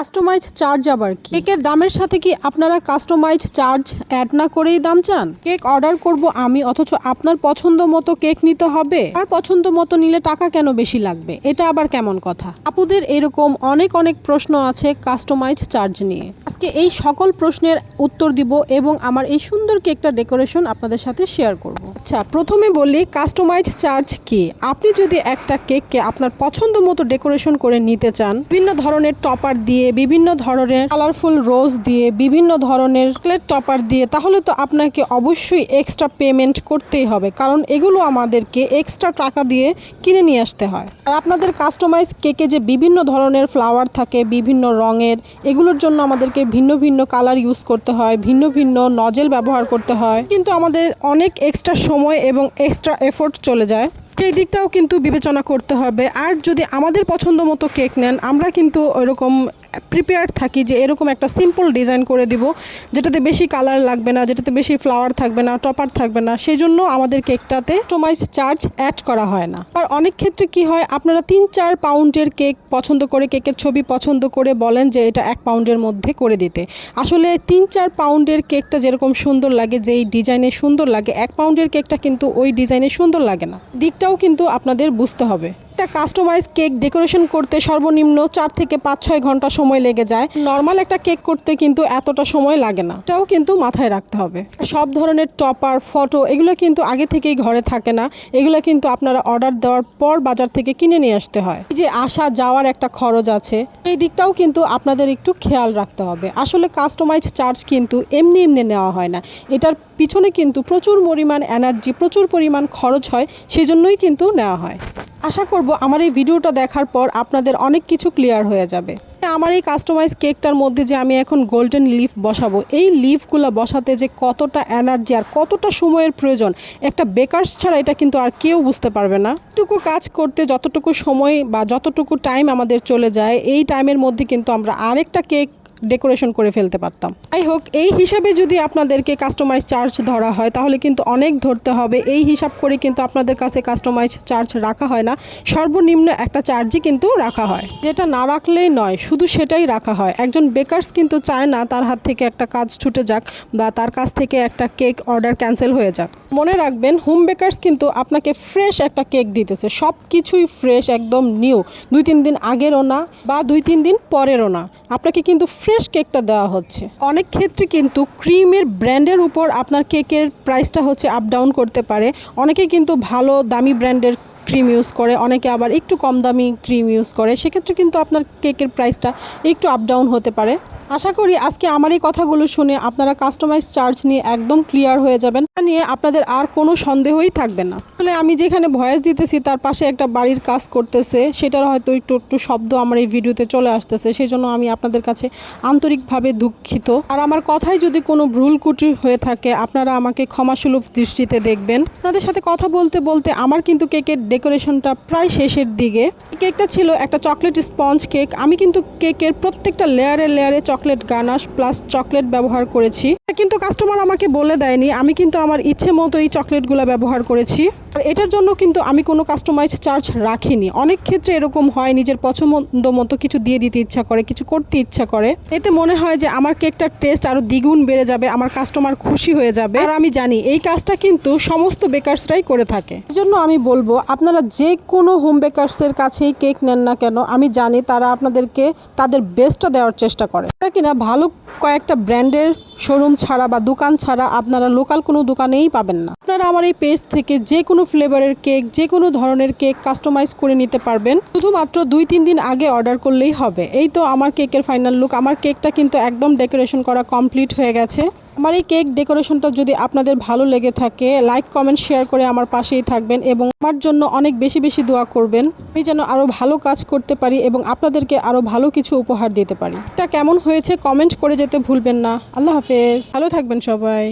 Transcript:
Customise charge আবার কি? কেকের দামের সাথে কি আপনারা কাস্টমাইজ চার্জ অ্যাড না করেই দাম চান? কেক অর্ডার করব আমি, অথচ আপনার পছন্দ মতো কেক নিতে হবে। আর পছন্দ মতো নিলে টাকা কেন বেশি লাগবে? এটা আবার কেমন কথা? আপুদের এরকম অনেক অনেক প্রশ্ন আছে কাস্টমাইজ চার্জ নিয়ে। আজকে এই সকল প্রশ্নের উত্তর দিব এবং আমার এই সুন্দর কেকটা ডেকোরেশন আপনাদের সাথে শেয়ার করব। আচ্ছা প্রথমে বলি কাস্টমাইজ চার্জ কি? আপনি যদি একটা কেককে আপনার পছন্দ মতো ডেকোরেশন করে নিতে চান, বিভিন্ন ধরনের টপার দিয়ে বিভিন্ন ধরনের কালারফুল রোজ দিয়ে, বিভিন্ন ধরনের চকলেট টপার দিয়ে, তাহলে তো আপনাকে অবশ্যই এক্সট্রা পেমেন্ট করতেই হবে। কারণ এগুলো আমাদেরকে এক্সট্রা টাকা দিয়ে কিনে নিয়ে আসতে হয়। আর আপনাদের কাস্টমাইজ কেকে যে বিভিন্ন ধরনের ফ্লাওয়ার থাকে, বিভিন্ন রঙের, এগুলোর জন্য আমাদেরকে ভিন্ন ভিন্ন কালার ইউজ করতে হয়, ভিন্ন ভিন্ন নজেল ব্যবহার করতে হয়। কিন্তু আমাদের অনেক এক্সট্রা সময় এবং এক্সট্রা এফোর্ট চলে যায়। সেই দিকটাও কিন্তু বিবেচনা করতে হবে। আর যদি আমাদের পছন্দ মতো কেক নেন, আমরা কিন্তু ওইরকম প্রিপেয়ার্ড থাকি যে এরকম একটা সিম্পল ডিজাইন করে দিব, যেটাতে বেশি কালার লাগবে না, যেটাতে বেশি ফ্লাওয়ার থাকবে না টপার থাকবে না। সেই জন্য আমাদের কেকটাতে কাস্টমাইজ চার্জ অ্যাড করা হয় না। আর অনেক ক্ষেত্রে কি হয়, আপনারা তিন চার পাউন্ডের কেক পছন্দ করে, কেকের ছবি পছন্দ করে বলেন যে এটা এক পাউন্ডের মধ্যে করে দিতে। আসলে তিন চার পাউন্ডের কেকটা যেরকম সুন্দর লাগে, যেই ডিজাইনে সুন্দর লাগে, এক পাউন্ডের কেকটা কিন্তু ওই ডিজাইনে সুন্দর লাগে না। দিকটাও কিন্তু আপনাদের বুঝতে হবে। একটা কাস্টমাইজ কেক ডেকোরেশন করতে সর্বনিম্ন চার থেকে পাঁচ, ছয় ঘণ্টা সময় লেগে যায়। নর্মাল একটা কেক করতে কিন্তু এতটা সময় লাগে না। এটাও কিন্তু মাথায় রাখতে হবে। সব ধরনের টপার ফটো এগুলো কিন্তু আগে থেকেই ঘরে থাকে না। এগুলো কিন্তু আপনারা অর্ডার দেওয়ার পর বাজার থেকে কিনে নিয়ে আসতে হয়। এই যে আসা যাওয়ার একটা খরচ আছে, এই দিকটাও কিন্তু আপনাদের একটু খেয়াল রাখতে হবে। আসলে কাস্টমাইজ চার্জ কিন্তু এমনি এমনি নেওয়া হয় না। এটার পিছনে কিন্তু প্রচুর পরিমাণ এনার্জি প্রচুর পরিমাণ খরচ হয়, সেজন্যই কিন্তু নেওয়া হয়। আশা করব আমার এই ভিডিওটা দেখার পর আপনাদের অনেক কিছু ক্লিয়ার হয়ে যাবে। আমার এই কাস্টমাইজ কেকটার মধ্যে যে আমি এখন গোল্ডেন লিফ বসাবো, এই লিফগুলো বসাতে যে কতটা এনার্জি আর কতটা সময়ের প্রয়োজন, একটা বেকার্স ছাড়া এটা কিন্তু আর কেউ বুঝতে পারবে না। টুকু কাজ করতে যতটুকু সময় বা যতটুকু টাইম আমাদের চলে যায়, এই টাইমের মধ্যে কিন্তু আমরা আরেকটা কেক ডেকোরেশন করে ফেলতে পারতাম। যাই হোক, এই হিসাবে যদি আপনাদেরকে কাস্টমাইজ চার্জ ধরা হয়, তাহলে কিন্তু অনেক ধরতে হবে। এই হিসাব করে কিন্তু আপনাদের কাছে কাস্টমাইজ চার্জ রাখা হয় না। সর্বনিম্ন একটা চার্জই কিন্তু রাখা হয়। যেটা না রাখলেই নয়, শুধু সেটাই রাখা হয়। একজন বেকার্স কিন্তু চায় না তার হাত থেকে একটা কাজ ছুটে যাক বা তার কাছ থেকে একটা কেক অর্ডার ক্যান্সেল হয়ে যাক। মনে রাখবেন হোম বেকার্স কিন্তু আপনাকে ফ্রেশ একটা কেক দিতেছে। সব কিছুই ফ্রেশ একদম নিউ দুই তিন দিন আগেরও না বা দুই তিন দিন পরেরও না। আপনাকে কিন্তু ফ্রেশ কেকটা দেওয়া হচ্ছে। অনেক ক্ষেত্রে কিন্তু ক্রিমের ব্র্যান্ডের উপর আপনার কেকের প্রাইসটা হচ্ছে আপ ডাউন করতে পারে। অনেকে কিন্তু ভালো, দামি ব্র্যান্ডের ক্রিম ইউজ করে, অনেকে আবার একটু কম দামি ক্রিম ইউজ করে, সেক্ষেত্রে কিন্তু আপনার কেকের প্রাইসটা একটু আপ ডাউন হতে পারে। আশা করি আজকে আমার এই কথাগুলো শুনে আপনারা কাস্টমাইজ চার্জ নিয়ে একদম ক্লিয়ার হয়ে যাবেন। নিয়ে আপনাদের আর কোনো সন্দেহই থাকবে না। আসলে আমি যেখানে ভয়েস দিতেছি, তার পাশে একটা বাড়ির কাজ করতেছে, সেটার হয়তো একটু একটু শব্দ আমার এই ভিডিওতে চলে আসতেছে সেই জন্য আমি আপনাদের কাছে আন্তরিকভাবে দুঃখিত। আর আমার কথায় যদি কোনো ভুল কুটি হয়ে থাকে, আপনারা আমাকে ক্ষমাসুলভ দৃষ্টিতে দেখবেন। আপনাদের সাথে কথা বলতে বলতে আমার কিন্তু কেকের ডেকোরেশনটা প্রায় শেষের দিকে। কেকটা ছিল একটা চকলেট স্পঞ্জ কেক। আমি কিন্তু কেকের প্রত্যেকটা লেয়ারে লেয়ারে চকলেট গানাশ প্লাস চকলেট ব্যবহার করেছি। কিন্তু কাস্টমার আমাকে বলে দেয়নি। আমি কিন্তু আমার ইচ্ছে মতো এই চকলেটগুলো ব্যবহার করেছি। আর এটার জন্য কিন্তু আমি কোনো কাস্টমাইজ চার্জ রাখিনি। অনেক ক্ষেত্রে এরকম হয়, নিজের পছন্দ মতো কিছু দিয়ে দিতে ইচ্ছা করে, কিছু করতে ইচ্ছা করে। এতে মনে হয় যে আমার কেকটার টেস্ট আরও দ্বিগুণ বেড়ে যাবে, আমার কাস্টমার খুশি হয়ে যাবে। আর আমি জানি, এই কাজটা কিন্তু সমস্ত বেকার্সরাই করে থাকে। জন্য আমি বলব, আপনারা যে কোনো হোম বেকার্সের কাছেই কেক নেন না কেন, আমি জানি তারা আপনাদেরকে তাদের বেস্টটা দেওয়ার চেষ্টা করে। কিনা ভালো কয়েকটা ব্র্যান্ডের শোরুম ছাড়া বা দোকান ছাড়া আপনারা লোকাল কোনো দোকানেই পাবেন না। আপনারা আমার এই পেজ থেকে যে কোনো ফ্লেভারের কেক যে কোনো ধরনের কেক কাস্টমাইজ করে নিতে পারবেন। শুধুমাত্র দুই, তিন দিন আগে অর্ডার করলেই হবে। এই তো আমার কেকের ফাইনাল লুক আমার কেকটা কিন্তু একদম ডেকোরেশন করা কমপ্লিট হয়ে গেছে। আমার এই কেক ডেকোরেশনটা যদি আপনাদের ভালো লেগে থাকে, লাইক, কমেন্ট, শেয়ার করে আমার পাশেই থাকবেন এবং আমার জন্য অনেক বেশি বেশি দোয়া করবেন। আমি যেন আরও ভালো কাজ করতে পারি এবং আপনাদেরকে আরও ভালো কিছু উপহার দিতে পারি। এটা কেমন হয়েছে কমেন্ট করে যেতে ভুলবেন না। আল্লাহ হাফেজ। ভালো থাকবেন সবাই।